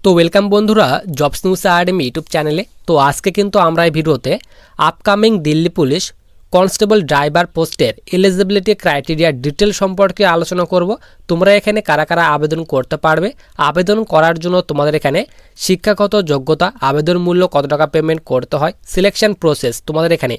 তো ওয়েলকাম বন্ধুরা jobs news academy YouTube চ্যানেলে তো আজকে কিন্তু আমরা এই ভিডিওতে upcoming Delhi police constable driver পোস্টের এলিজিবিলিটি ক্রাইটেরিয়া ডিটেল সম্পর্কে আলোচনা করব। তোমরা এখানে কারা কারা আবেদন করতে পারবে? আবেদন করার জন্য তোমাদের এখানে শিক্ষাগত যোগ্যতা আবেদন মূল্য কত টাকা পেমেন্ট করতে হয় সিলেকশন প্রসেস তোমাদের এখানে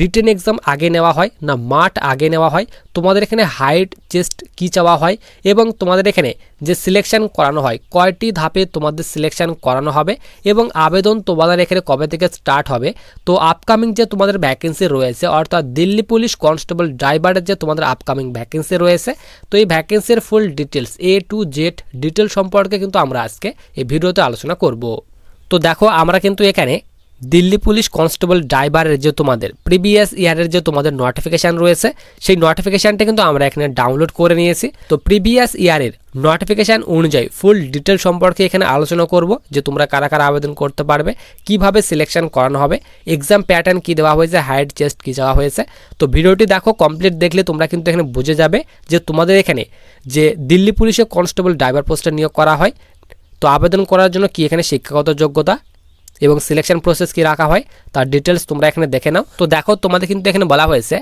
রিটেন এক্সাম আগে নেওয়া হয়, না মাঠ আগে নেওয়া হয়, তোমাদের এখানে হাইট চেস্ট কী চাওয়া হয় এবং তোমাদের এখানে যে সিলেকশন করানো হয়, কয়টি ধাপে তোমাদের সিলেকশন করানো হবে এবং আবেদন তোমাদের এখানে কবে থেকে স্টার্ট হবে। তো আপকামিং যে তোমাদের ভ্যাকেন্সি রয়েছে, অর্থাৎ দিল্লি পুলিশ কনস্টেবল ড্রাইভারের যে তোমাদের আপকামিং ভ্যাকেন্সি রয়েছে, তো এই ভ্যাকেন্সির full details A to Z detail সম্পর্কে কিন্তু আমরা আজকে এই ভিডিওতে আলোচনা করব। তো দেখো, আমরা কিন্তু এখানে দিল্লি পুলিশ কনস্টেবল ড্রাইভারের যে তোমাদের প্রিভিয়াস ইয়ারের যে তোমাদের নোটিফিকেশান রয়েছে, সেই নোটিফিকেশানটা কিন্তু আমরা এখানে ডাউনলোড করে নিয়েছি। তো প্রিভিয়াস ইয়ারের নোটিফিকেশান অনুযায়ী ফুল ডিটেল সম্পর্কে এখানে আলোচনা করব যে তোমরা কারা কারা আবেদন করতে পারবে, কীভাবে সিলেকশন করানো হবে এক্সাম প্যাটার্ন কি দেওয়া হয়েছে হাইট চেস্ট কি দেওয়া হয়েছে। তো ভিডিওটি দেখো কমপ্লিট দেখলে তোমরা কিন্তু এখানে বুঝে যাবে যে তোমাদের এখানে যে দিল্লি পুলিশে কনস্টেবল ড্রাইভার পোস্টে নিয়োগ করা হয়, তো আবেদন করার জন্য কি এখানে শিক্ষাগত যোগ্যতা এবং সিলেকশন প্রসেস কি রাখা হয়, তার ডিটেলস তোমরা এখানে দেখে নাও। তো দেখো, তোমাদের কিন্তু এখানে বলা হয়েছে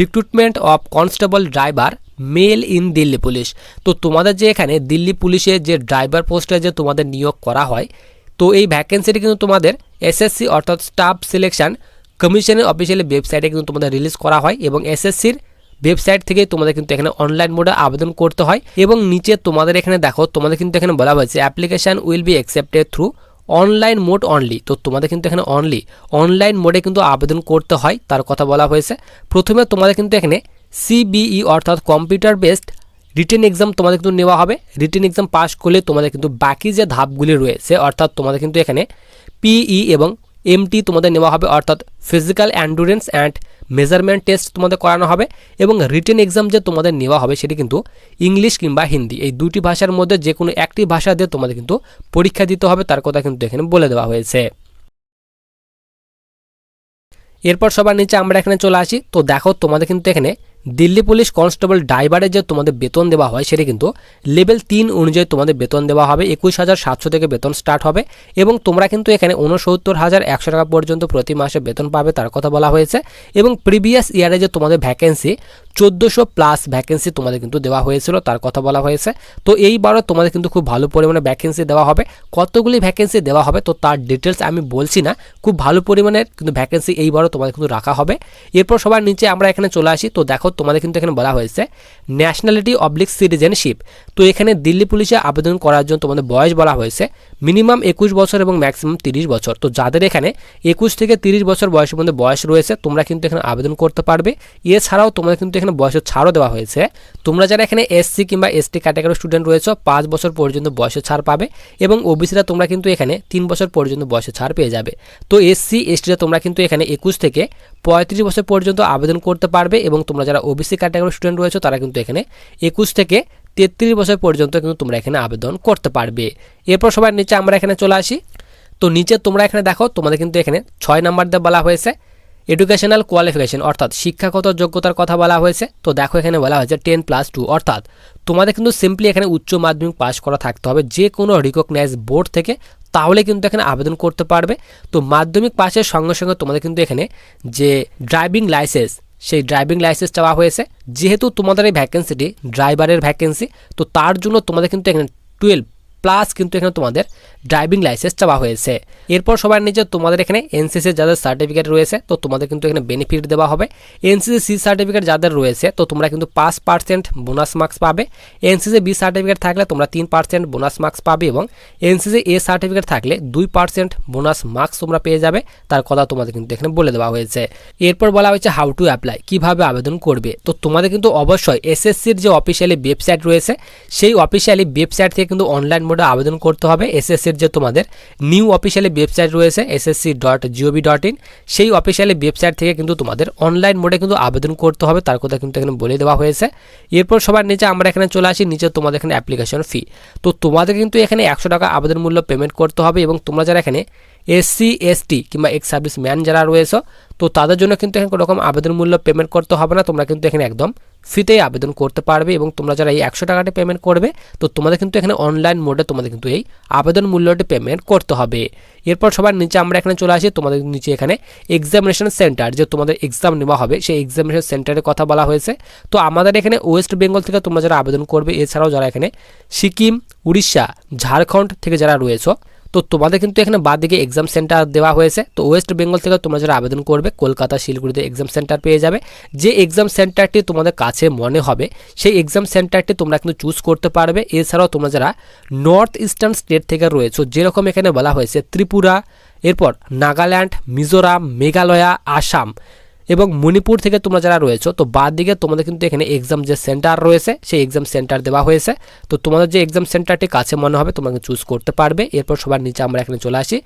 recruitment of constable driver male in Delhi police তো তোমাদের যে এখানে দিল্লি পুলিশে যে ড্রাইভার পোস্টে যে তোমাদের নিয়োগ করা হয়, তো এই ভ্যাকেন্সিটি কিন্তু তোমাদের এসএসসি অর্থাৎ স্টাফ সিলেকশন কমিশনের অফিসিয়ালি ওয়েবসাইটে কিন্তু তোমাদের রিলিজ করা হয় এবং এসএসসির ওয়েবসাইট থেকে তোমাদের কিন্তু এখানে অনলাইন মোডে আবেদন করতে হয়। এবং নিচে তোমাদের এখানে দেখো, তোমাদের কিন্তু এখানে বলা হয়েছে application will be accepted through online mode only তো তোমাদের কিন্তু এখানে অনলি অনলাইন মোডে কিন্তু আবেদন করতে হয়, তার কথা বলা হয়েছে। প্রথমে তোমাদের কিন্তু এখানে সিবিই অর্থাৎ কম্পিউটার বেসড রিটেন এক্সাম তোমাদের কিন্তু নেওয়া হবে। রিটেন এক্সাম পাস করলে তোমাদের কিন্তু বাকি যে ধাপগুলি রয়েছে, অর্থাৎ তোমাদের কিন্তু এখানে পিই এবং এমটি তোমাদের নেওয়া হবে, অর্থাৎ physical endurance and measurement test তোমাদের করানো হবে এবং রিটেন এক্সাম যে তোমাদের নেওয়া হবে সেটি কিন্তু ইংলিশ কিংবা হিন্দি, এই দুটি ভাষার মধ্যে যে কোনো একটি ভাষা দিয়ে তোমাদের কিন্তু পরীক্ষা দিতে হবে, তার কথা কিন্তু এখানে বলে দেওয়া হয়েছে। এরপর সবার নিচে আমরা এখানে চলে আসি, তো দেখো তোমাদের কিন্তু এখানে দিল্লি পুলিশ কনস্টেবল ড্রাইভারের যে তোমাদের বেতন দেওয়া হয়, সেটা কিন্তু লেভেল তিন অনুযায়ী তোমাদের বেতন দেওয়া হবে। একুশ হাজার সাতশো থেকে বেতন স্টার্ট হবে এবং তোমরা কিন্তু এখানে উনসত্তর হাজার একশো টাকা পর্যন্ত প্রতি মাসে বেতন পাবে, তার কথা বলা হয়েছে। এবং প্রিভিয়াস ইয়ারে যে তোমাদের ভ্যাকেন্সি চোদ্দোশো প্লাস ভ্যাকেন্সি তোমাদের কিন্তু দেওয়া হয়েছিল, তার কথা বলা হয়েছে। তো এইবারও তোমাদের কিন্তু খুব ভালো পরিমাণে ভ্যাকেন্সি দেওয়া হবে। কতগুলি ভ্যাকেন্সি দেওয়া হবে তো তার ডিটেলস আমি বলছি না। খুব ভালো পরিমাণের কিন্তু ভ্যাকেন্সি এইবারও তোমাদের কিন্তু রাখা হবে। এরপর সবার নিচে আমরা এখানে চলে আসি। তো দেখো তোমাদের কিন্তু এখানে বলা হয়েছে ন্যাশনালিটি অবলিক সিটিজেনশিপ তো এখানে দিল্লি পুলিশে আবেদন করার জন্য তোমাদের বয়স বলা হয়েছে মিনিমাম একুশ বছর এবং ম্যাক্সিমাম তিরিশ বছর। তো যাদের এখানে একুশ থেকে তিরিশ বছর বয়সের মধ্যে বয়স রয়েছে, তোমরা কিন্তু এখানে আবেদন করতে পারবে। এছাড়াও তোমাদের কিন্তু এখানে বয়সের ছাড়ও দেওয়া হয়েছে। তোমরা যারা এখানে এসসি কিংবা এসটি ক্যাটাগরি স্টুডেন্ট রয়েছে, পাঁচ বছর পর্যন্ত বয়সের ছাড় পাবে এবং ওবিসিরা তোমরা কিন্তু এখানে তিন বছর পর্যন্ত বয়সের ছাড় পেয়ে যাবে। তো এসসি এসটিরা তোমরা কিন্তু এখানে একুশ থেকে পঁয়ত্রিশ বছর পর্যন্ত আবেদন করতে পারবে এবং তোমরা যারা ওবিসি ক্যাটাগরি স্টুডেন্ট রয়েছে, তারা কিন্তু এখানে একুশ থেকে তেত্রিশ বছর পর্যন্ত কিন্তু তোমরা এখানে আবেদন করতে পারবে। এরপর সবার নিচে আমরা এখানে চলে আসি। তো নিচে তোমরা এখানে দেখো, তোমাদের কিন্তু এখানে ছয় নাম্বার দিয়ে বলা হয়েছে। এডুকেশনাল কোয়ালিফিকেশন অর্থাৎ শিক্ষাগত যোগ্যতার কথা বলা হয়েছে। তো দেখো এখানে বলা হয়েছে টেন প্লাস টু অর্থাৎ তোমাদের কিন্তু সিম্পলি এখানে উচ্চ মাধ্যমিক পাস করা থাকতে হবে। যে কোনো রিকগনাইজ বোর্ড থেকে তাহলে কিন্তু এখানে আবেদন করতে পারবে। তো মাধ্যমিক পাশের সঙ্গে সঙ্গে তোমাদের কিন্তু এখানে যে ড্রাইভিং লাইসেন্স সেই ড্রাইভিং লাইসেন্স চাওয়া হয়েছে। যেহেতু তোমাদের এই ভ্যাকেন্সিটি ড্রাইভারের ভ্যাকেন্সি তো তার জন্য তোমাদের কিন্তু এখানে টুয়েলভ প্লাস কিন্তু এখানে তোমাদের ড্রাইভিং লাইসেন্স চাওয়া হয়েছে। এরপর সবার নিচে তোমাদের এখানে এনসিসি যাদের সার্টিফিকেট রয়েছে, তো তোমাদের কিন্তু এখানে বেনিফিট দেওয়া হবে। এনসিসি সি সার্টিফিকেট যাদের রয়েছে, তো তোমরা কিন্তু পাঁচ পার্সেন্ট বোনাস মার্কস পাবে। এনসিসি বি সার্টিফিকেট থাকলে তোমরা তিন পার্সেন্ট বোনাস মার্কস পাবে এবং এনসিসি এ সার্টিফিকেট থাকলে দুই পার্সেন্ট বোনাস মার্কস তোমরা পেয়ে যাবে। তার কথা তোমাদের কিন্তু এখানে বলে দেওয়া হয়েছে। এরপর বলা হয়েছে হাউ টু অ্যাপ্লাই কীভাবে আবেদন করবে। তো তোমাদের কিন্তু অবশ্যই এসএসসির যে অফিসিয়ালি ওয়েবসাইট রয়েছে, সেই অফিসিয়ালি ওয়েবসাইট থেকে কিন্তু অনলাইন মোডে আবেদন করতে হবে। এসএসসির যে তোমাদের নিউ অফিসিয়ালি ওয়েবসাইট রয়েছে, SSC dot G O V dot in সেই অফিসিয়ালি ওয়েবসাইট থেকে কিন্তু তোমাদের অনলাইন মোডে কিন্তু আবেদন করতে হবে। তার কথা কিন্তু এখানে বলে দেওয়া হয়েছে। এরপর সবার নিচে আমরা এখানে চলে আসি, নিচে তোমাদের এখানে অ্যাপ্লিকেশন ফি তো তোমাদের কিন্তু এখানে একশো টাকা আবেদন মূল্য পেমেন্ট করতে হবে এবং তোমরা যারা এখানে এসসি, এসটি কিংবা এক্স সার্ভিস ম্যান যারা রয়েছে, তো তাদের জন্য কিন্তু এখানে কোনো রকম আবেদন পেমেন্ট করতে হবে না। তোমরা কিন্তু এখানে একদম ফ্রিতেই আবেদন করতে পারবে এবং তোমরা যারা এই একশো টাকাটি পেমেন্ট করবে, তো তোমাদের কিন্তু এখানে অনলাইন মোডে তোমাদের কিন্তু এই আবেদন মূল্যটি পেমেন্ট করতে হবে। এরপর সবার নিচে আমরা এখানে চলে আসি, তোমাদের নিচে এখানে এক্সামিনেশন সেন্টার যে তোমাদের এক্সাম নেওয়া হবে, সেই এক্সামিনেশন সেন্টারের কথা বলা হয়েছে। তো আমাদের এখানে ওয়েস্ট বেঙ্গল থেকে তোমরা যারা আবেদন করবে, এছাড়াও যারা এখানে সিকিম, উড়িষ্যা, ঝাড়খণ্ড থেকে যারা রয়েছে তো তোমাদের কিন্তু এখানে বাদ দিকে এক্সাম সেন্টার দেওয়া হয়েছে। তো ওয়েস্ট বেঙ্গল থেকে তোমরা যারা আবেদন করবে, কলকাতা, শিলিগুড়িতে এক্সাম সেন্টার পেয়ে যাবে। যে এক্সাম সেন্টারটি তোমাদের কাছে মনে হবে, সেই এক্সাম সেন্টারটি তোমরা কিন্তু চুজ করতে পারবে। এছাড়াও তোমরা যারা নর্থ ইস্টার্ন স্টেট থেকে রয়েছে, যেরকম এখানে বলা হয়েছে, ত্রিপুরা, এরপর নাগাল্যান্ড মিজোরাম, মেঘালয়া, আসাম। এবং মণিপুর থেকে তোমরা যারা রয়েছো, তো বাদ দিকে তোমাদের কিন্তু এখানে এক্সাম যে সেন্টার রয়েছে, সেই এক্সাম সেন্টার দেওয়া হয়েছে। তো তোমাদের যে এক্সাম সেন্টারটি কাছে মনে হবে, তোমাকে চুজ করতে পারবে। এরপর সবার নিচে আমরা এখানে চলে আসি।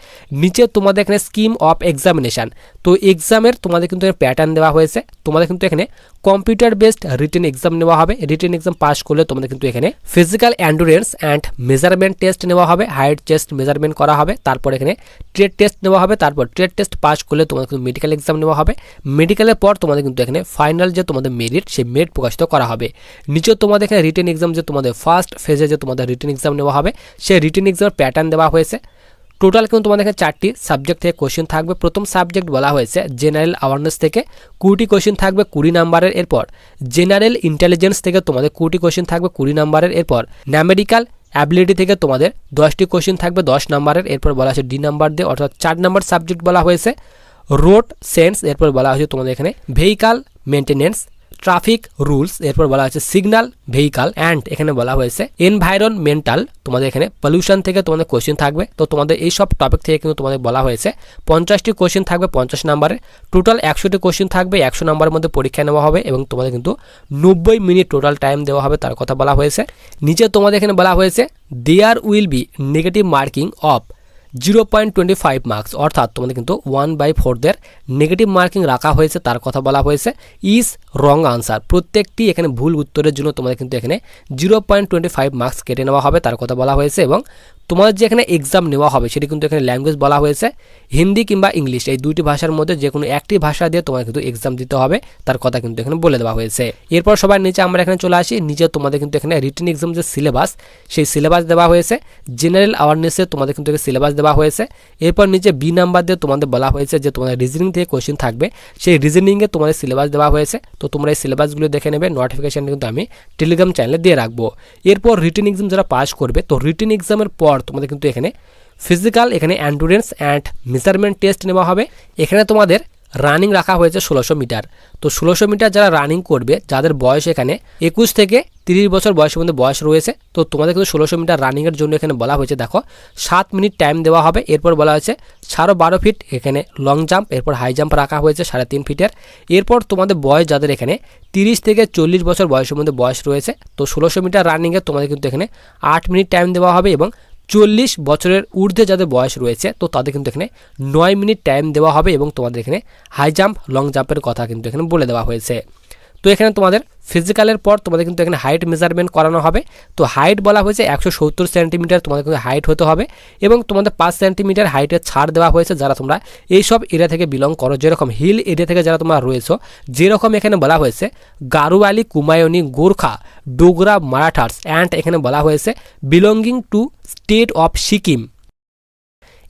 নিচে তোমাদের এখানে স্কিম অফ এক্সামিনেশান তো এক্সামের তোমাদের কিন্তু প্যাটার্ন দেওয়া হয়েছে। তোমাদের কিন্তু এখানে কম্পিউটার বেসড রিটেন এক্সাম নেওয়া হবে। রিটেন এক্সাম পাস করলে তোমাদের কিন্তু এখানে physical endurance and measurement test নেওয়া হবে। হাইট চেস্ট মেজারমেন্ট করা হবে। তারপর এখানে ট্রেড টেস্ট নেওয়া হবে। তারপর ট্রেড টেস্ট পাস করলে তোমাদের কিন্তু মেডিকেল এক্সাম নেওয়া হবে। মেডিকেলের পর তোমাদের কিন্তু এখানে ফাইনাল যে তোমাদের মেরিট সেই মেরিট প্রকাশিত করা হবে। নিচে তোমাদের এখানে রিটেন এক্সাম যে তোমাদের ফার্স্ট ফেজে যে তোমাদের রিটেন এক্সাম নেওয়া হবে, সেই রিটেন এক্সামের প্যাটার্ন দেওয়া হয়েছে। টোটাল কিন্তু তোমাদের এখানে চারটি সাবজেক্ট থেকে কোশ্চেন থাকবে। প্রথম সাবজেক্ট বলা হয়েছে জেনারেল অ্যাওয়ারনেস থেকে, কুড়িটি কোশ্চেন থাকবে কুড়ি নাম্বারের এরপর। জেনারেল ইন্টেলিজেন্স থেকে তোমাদের কুড়িটি কোশ্চেন থাকবে কুড়ি নাম্বারের এরপর। ন্যামেডিক্যাল অ্যাবিলিটি থেকে তোমাদের দশটি কোশ্চেন থাকবে দশ নাম্বারের। এরপর বলা হয়েছে ডি নাম্বার দিয়ে, অর্থাৎ চার নাম্বার সাবজেক্ট বলা হয়েছে। রোড সেন্স এরপর বলা হয়েছে তোমাদের এখানে ভেহিকাল মেনটেনেন্স ট্রাফিক রুলস এরপর বলা হয়েছে সিগন্যাল ভেহিকাল অ্যান্ড এখানে বলা হয়েছে এনভায়রনমেন্টাল তোমাদের এখানে পলিউশন থেকে তোমাদের কোশ্চেন থাকবে। তো তোমাদের এই সব টপিক থেকে কিন্তু তোমাদের বলা হয়েছে। পঞ্চাশটি কোশ্চেন থাকবে পঞ্চাশ নাম্বারে টোটাল একশোটি কোশ্চেন থাকবে, একশো নাম্বারের মধ্যে পরীক্ষা নেওয়া হবে এবং তোমাদের কিন্তু নব্বই মিনিট টোটাল টাইম দেওয়া হবে, তার কথা বলা হয়েছে। নিচে তোমাদের এখানে বলা হয়েছে there will be negative marking of zero point twenty five marks অর্থাৎ তোমাদের কিন্তু ওয়ান বাই ফোরদের নেগেটিভ মার্কিং রাখা হয়েছে, তার কথা বলা হয়েছে ইজ রং আনসার প্রত্যেকটি এখানে ভুল উত্তরের জন্য তোমাদের কিন্তু এখানে zero point twenty five marks কেটে নেওয়া হবে, তার কথা বলা হয়েছে, এবং তোমাদের যে এখানে এক্সাম নেওয়া হবে, সেটি কিন্তু এখানে ল্যাঙ্গুয়েজ বলা হয়েছে, হিন্দি কিংবা ইংলিশ, এই দুইটি ভাষার মধ্যে যে কোনো একটি ভাষা দিয়ে তোমার কিন্তু এক্সাম দিতে হবে, তার কথা কিন্তু এখানে বলে দেওয়া হয়েছে। এরপর সবার নিচে আমরা এখানে চলে আসি, নিচে তোমাদের কিন্তু এখানে রিটেন এক্সাম যে সিলেবাস সেই সিলেবাস দেওয়া হয়েছে জেনারেল অ্যাওয়ারনেসে তোমাদের কিন্তু সিলেবাস দেওয়া হয়েছে, এরপর নিচে বি নাম্বার দিয়ে তোমাদের বলা হয়েছে যে তোমাদের রিজনিং থেকে কোশ্চেন থাকবে, সেই রিজনিংয়ে তোমাদের সিলেবাস দেওয়া হয়েছে, তো তোমরা এই সিলেবাসগুলো দেখে নেবে নোটিফিকেশান কিন্তু আমি টেলিগ্রাম চ্যানেলে দিয়ে রাখব। এরপর রিটেন এক্সাম যারা পাস করবে, তো রিটেন এক্সামের পর তোমাদের কিন্তু এখানে ফিজিক্যাল এখানে অ্যান্ডুরেন্স অ্যান্ড মেজারমেন্ট টেস্ট নেওয়া হবে। এখানে তোমাদের রানিং রাখা হয়েছে ষোলোশো মিটার। তো ষোলোশো মিটার যারা রানিং করবে, যাদের বয়স এখানে একুশ থেকে তিরিশ বছর বয়সের মধ্যে বয়স রয়েছে, তো তোমাদের কিন্তু ষোলোশো মিটার রানিংয়ের জন্য এখানে বলা হয়েছে, দেখো, সাত মিনিট টাইম দেওয়া হবে। এরপর বলা হয়েছে, সাড়ে বারো ফিট এখানে লং জাম্প এরপর হাই জাম্প রাখা হয়েছে, সাড়ে তিন ফিটের এরপর তোমাদের বয়স যাদের এখানে তিরিশ থেকে চল্লিশ বছর বয়সের মধ্যে বয়স রয়েছে, তো ষোলোশো মিটার রানিংয়ে তোমাদের কিন্তু এখানে আট মিনিট টাইম দেওয়া হবে এবং চল্লিশ বছরের ঊর্ধ্বে যাদের বয়স রয়েছে, তো তাদের কিন্তু এখানে নয় মিনিট টাইম দেওয়া হবে এবং তোমাদের এখানে হাই জাম্প লং জাম্পের কথা কিন্তু এখানে বলে দেওয়া হয়েছে। তো এখানে তোমাদের ফিজিক্যালের পর তোমাদের কিন্তু এখানে হাইট মেজারমেন্ট করানো হবে। তো হাইট বলা হয়েছে একশো সত্তর সেন্টিমিটার তোমাদের কিন্তু হাইট হতে হবে এবং তোমাদের পাঁচ সেন্টিমিটার হাইটের ছাড় দেওয়া হয়েছে যারা তোমরা এইসব এরিয়া থেকে বিলং করো, যেরকম হিল এরিয়া থেকে যারা তোমরা রয়েছো। যেরকম এখানে বলা হয়েছে গারুয়ালি, কুমায়নি, গোর্খা, ডোগরা মারাঠার্স অ্যান্ড এখানে বলা হয়েছে belonging to state of Sikkim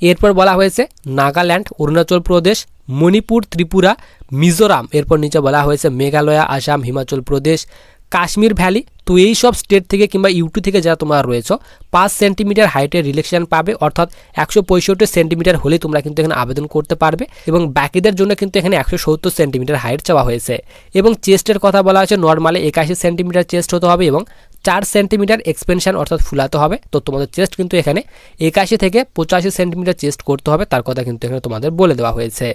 এরপর বলা হয়েছে নাগাল্যান্ড, অরুণাচল প্রদেশ মণিপুর, ত্রিপুরা, মিজোরাম। এরপর নিচে বলা হয়েছে মেঘালয়া, আসাম, হিমাচল প্রদেশ, কাশ্মীর ভ্যালি। তো এই সব স্টেট থেকে কিংবা ইউটি থেকে যারা তোমরা রয়েছে, পাঁচ সেন্টিমিটার হাইটের রিলেকশন পাবে। অর্থাৎ একশো পঁয়ষট্টি সেন্টিমিটার হলে তোমরা কিন্তু এখানে আবেদন করতে পারবে এবং বাকিদের জন্য কিন্তু এখানে একশো সত্তর সেন্টিমিটার হাইট চাওয়া হয়েছে। এবং চেস্টের কথা বলা হয়েছে, নর্মালে একাশি সেন্টিমিটার চেস্ট হতে হবে এবং চার সেন্টিমিটার এক্সপেনশন অর্থাৎ ফুলাতে হবে। তো তোমাদের চেস্ট কিন্তু এখানে একাশি থেকে পঁচাশি সেন্টিমিটার চেস্ট করতে হবে, তার কথা কিন্তু এখানে তোমাদের বলে দেওয়া হয়েছে।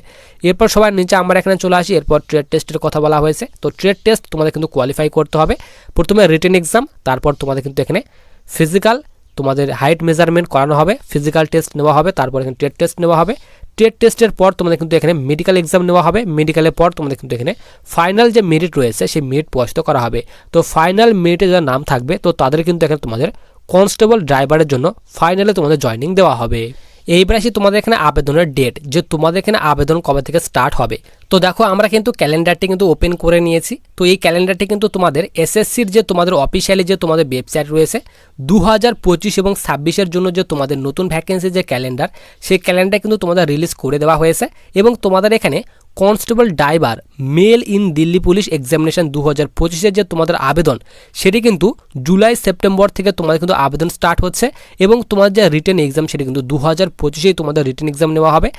এরপর সবার নিচে আমরা এখানে চলে আসি, এরপর ট্রেড টেস্টের কথা বলা হয়েছে। তো ট্রেড টেস্ট তোমাদের কিন্তু কোয়ালিফাই করতে হবে। প্রথমে রিটেন এক্সাম তারপর তোমাদের কিন্তু এখানে ফিজিক্যাল তোমাদের হাইট মেজারমেন্ট করানো হবে ফিজিক্যাল টেস্ট নেওয়া হবে, তারপর এখানে ট্রেড টেস্ট নেওয়া হবে। ট্রেড টেস্টের পর তোমাদের কিন্তু এখানে মেডিকেল এক্সাম নেওয়া হবে। মেডিকেলের পর তোমাদের কিন্তু এখানে ফাইনাল যে মেরিট রয়েছে, সেই মেরিট প্রকাশিত করা হবে। তো ফাইনাল মেরিটে যারা নাম থাকবে, তো তাদের কিন্তু এখানে তোমাদের কনস্টেবল ড্রাইভারের জন্য ফাইনালে তোমাদের জয়নিং দেওয়া হবে। এইবার আসি তোমাদের এখানে আবেদনের ডেট যে তোমাদের এখানে আবেদন কবে থেকে স্টার্ট হবে। তো দেখো, আমরা কিন্তু ক্যালেন্ডারটি কিন্তু ওপেন করে নিয়েছি। তো এই ক্যালেন্ডারটি কিন্তু তোমাদের এসএসসির যে তোমাদের অফিসিয়ালি যে তোমাদের ওয়েবসাইট রয়েছে দু হাজার পঁচিশ এবং ছাব্বিশের জন্য যে তোমাদের নতুন ভ্যাকেন্সি যে ক্যালেন্ডার সেই ক্যালেন্ডার কিন্তু তোমাদের রিলিজ করে দেওয়া হয়েছে। এবং তোমাদের এখানে constable driver male in Delhi police examination দু হাজার পঁচিশের যে তোমাদের আবেদন, সেটি কিন্তু জুলাই সেপ্টেম্বর থেকে তোমাদের কিন্তু আবেদন স্টার্ট হচ্ছে এবং তোমার যে রিটেন এক্সাম সেটি কিন্তু দু হাজার পঁচিশেই তোমাদের রিটেন এক্সাম নেওয়া হবে।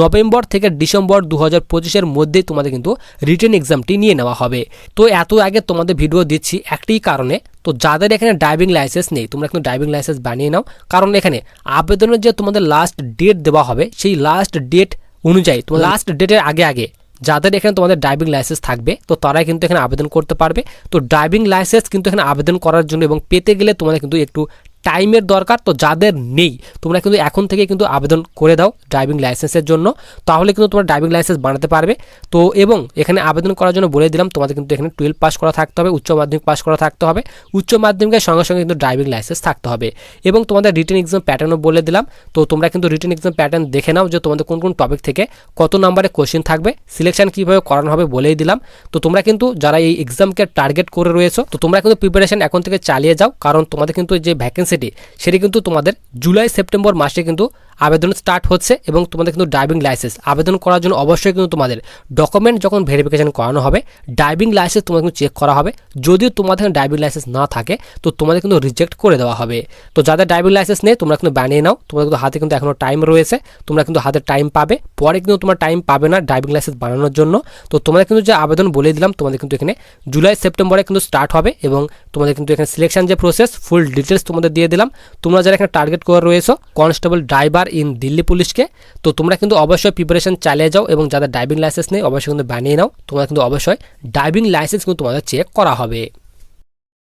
নভেম্বর থেকে ডিসেম্বর দু হাজার পঁচিশের মধ্যেই তোমাদের কিন্তু রিটেন এক্সামটি নিয়ে নেওয়া হবে। তো এত আগে তোমাদের ভিডিও দিচ্ছি একটি কারণে। তো যাদের এখানে ড্রাইভিং লাইসেন্স নেই, তোমরা কিন্তু ড্রাইভিং লাইসেন্স বানিয়ে নাও। কারণ এখানে আবেদনের যে তোমাদের লাস্ট ডেট দেওয়া হবে, সেই লাস্ট ডেট অনুযায়ী তোমার লাস্ট ডেটের আগে আগে যাদের এখানে তোমাদের ড্রাইভিং লাইসেন্স থাকবে তো তারাই কিন্তু এখানে আবেদন করতে পারবে। তো ড্রাইভিং লাইসেন্স কিন্তু এখানে আবেদন করার জন্য এবং পেতে গেলে তোমাদের কিন্তু একটু টাইমের দরকার তো যাদের নেই। তোমরা কিন্তু এখন থেকে কিন্তু আবেদন করে দাও ড্রাইভিং লাইসেন্সের জন্য। তাহলে কিন্তু তোমরা ড্রাইভিং লাইসেন্স বানাতে পারবে। তো এবং এখানে আবেদন করার জন্য বলে দিলাম, তোমাদের কিন্তু এখানে টুয়েলভ পাস করা থাকতে হবে, উচ্চ মাধ্যমিক পাস করা থাকতে হবে। উচ্চ মাধ্যমিকের সঙ্গে সঙ্গে কিন্তু ড্রাইভিং লাইসেন্স থাকতে হবে। এবং তোমাদের রিটেন এক্সাম প্যাটার্নও বলে দিলাম। তো তোমরা কিন্তু রিটেন এক্সাম প্যাটার্ন দেখে নাও যে তোমাদের কোন কোন টপিক থেকে কত নম্বরে কোশ্চেন থাকবে। সিলেকশন কীভাবে করানো হবে বলেই দিলাম। তো তোমরা কিন্তু যারা এই এক্সামকে টার্গেট করে রয়েছো, তো তোমরা কিন্তু প্রিপারেশন এখন থেকে চালিয়ে যাও। কারণ তোমাদের কিন্তু যে ভ্যাকেন্সিটি সেটি কিন্তু তোমাদের জুলাই সেপ্টেম্বর মাসে কিন্তু আবেদন স্টার্ট হচ্ছে এবং তোমাদের কিন্তু ড্রাইভিং লাইসেন্স আবেদন করার জন্য অবশ্যই কিন্তু তোমাদের ডকুমেন্ট যখন ভেরিফিকেশন করানো হবে ড্রাইভিং লাইসেন্স তোমাদের কিন্তু চেক করা হবে। যদিও তোমাদের ড্রাইভিং লাইসেন্স না থাকে, তো তোমাদের কিন্তু রিজেক্ট করে দেওয়া হবে। তো যাদের ড্রাইভিং লাইসেন্স নেই, তোমরা কিন্তু বানিয়ে নাও। তোমাদের কিন্তু হাতে কিন্তু এখনও টাইম রয়েছে, তোমরা কিন্তু হাতে টাইম পাবে। পরে কিন্তু তোমার টাইম পাবে না ড্রাইভিং লাইসেন্স বানানোর জন্য। তো তোমাদের কিন্তু যে আবেদন বলে দিলাম, তোমাদের কিন্তু এখানে জুলাই সেপ্টেম্বরে কিন্তু স্টার্ট হবে এবং তোমাদের কিন্তু এখানে সিলেকশন যে প্রসেস ফুল ডিটেলস তোমাদের দিয়ে দিলাম। তোমরা যারা এখানে টার্গেট করে রয়েছো কনস্টেবল ড্রাইভার ইন দিল্লি পুলিশকে তো তোমরা কিন্তু অবশ্যই প্রিপারেশন চালিয়ে যাও এবং যাদের ড্রাইভিং লাইসেন্স নেই, অবশ্যই কিন্তু বানিয়ে নাও। তোমরা কিন্তু অবশ্যই ড্রাইভিং লাইসেন্স কিন্তু তোমাদের চেক করা হবে।